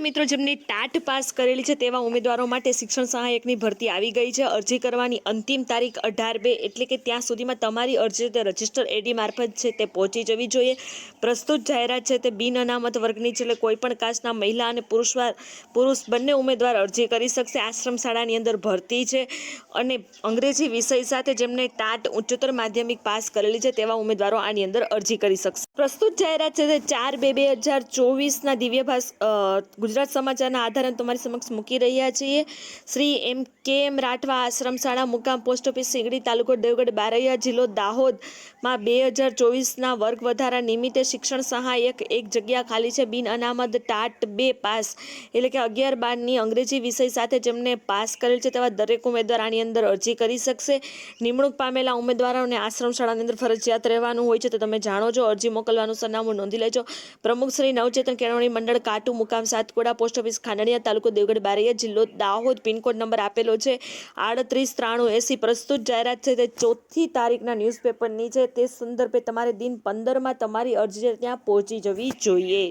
મિત્રો જેમની TAT pass કરેલી છે તેવા ઉમેદવારો માટે શિક્ષણ સહાયકની ભરતી આવી ગઈ છે. અરજી કરવાની અંતિમ તારીખ અઢાર બે એટલે કે ત્યાં સુધીમાં તમારી અરજી તે રજિસ્ટર એડી મારફત છે તે પહોંચી જવી જોઈએ. પ્રસ્તુત જાહેરાત છે તે બિન અનામત વર્ગની છે એટલે કોઈ પણ કાસ્ટના મહિલા અને પુરુષવાર પુરુષ બંને ઉમેદવાર અરજી કરી શકશે. આશ્રમ શાળાની અંદર ભરતી છે અને અંગ્રેજી વિષય સાથે જેમને ટાટ ઉચ્ચતર માધ્યમિક પાસ કરેલી છે તેવા ઉમેદવારો આની અંદર અરજી કરી શકશે. પ્રસ્તુત જાહેરાત છે તે ચાર બે બે હજાર ચોવીસના દિવ્ય ભાસ અ, ગુજરાત સમાચારના આધારે તમારી સમક્ષ મૂકી રહ્યા છીએ. શ્રી એમ કે એમ રાઠવા આશ્રમ શાળા મુકામ પોસ્ટ ઓફિસ સિંગડી તાલુકો દેવગઢ બારૈયા જિલ્લો દાહોદમાં બે હજાર ચોવીસના વર્ગ વધારા નિમિત્તે શિક્ષણ સહાયક એક જગ્યા ખાલી છે. બિન અનામત ટાટ બે પાસ એટલે કે અગિયાર બારની અંગ્રેજી વિષય સાથે જેમને પાસ કરેલ છે તેવા દરેક ઉમેદવાર આની અંદર અરજી કરી શકશે. નિમણૂક પામેલા ઉમેદવારોને આશ્રમ શાળાની અંદર ફરજિયાત રહેવાનું હોય છે તો તમે જાણો છો. અરજી મોકલવાનું સરનામું નોંધી લેજો. પ્રમુખ શ્રી નવચેતન કેળવણી મંડળ કાટુ મુકામ સાતકોડા પોસ્ટ ઓફિસ ખાંડણીયા તાલુકો દેવગઢ બારૈયા જિલ્લો દાહોદ પિનકોડ નંબર આપેલો છે. આડત્રીસ ત્રાણું એસી પ્રસ્તુત જાહેરાત છે તે ચોથી તારીખના ન્યૂઝપેપરની છે. તે સંદર્ભે તમારે દિન પંદરમાં તમારી અરજી ત્યાં પહોંચી જવી જોઈએ.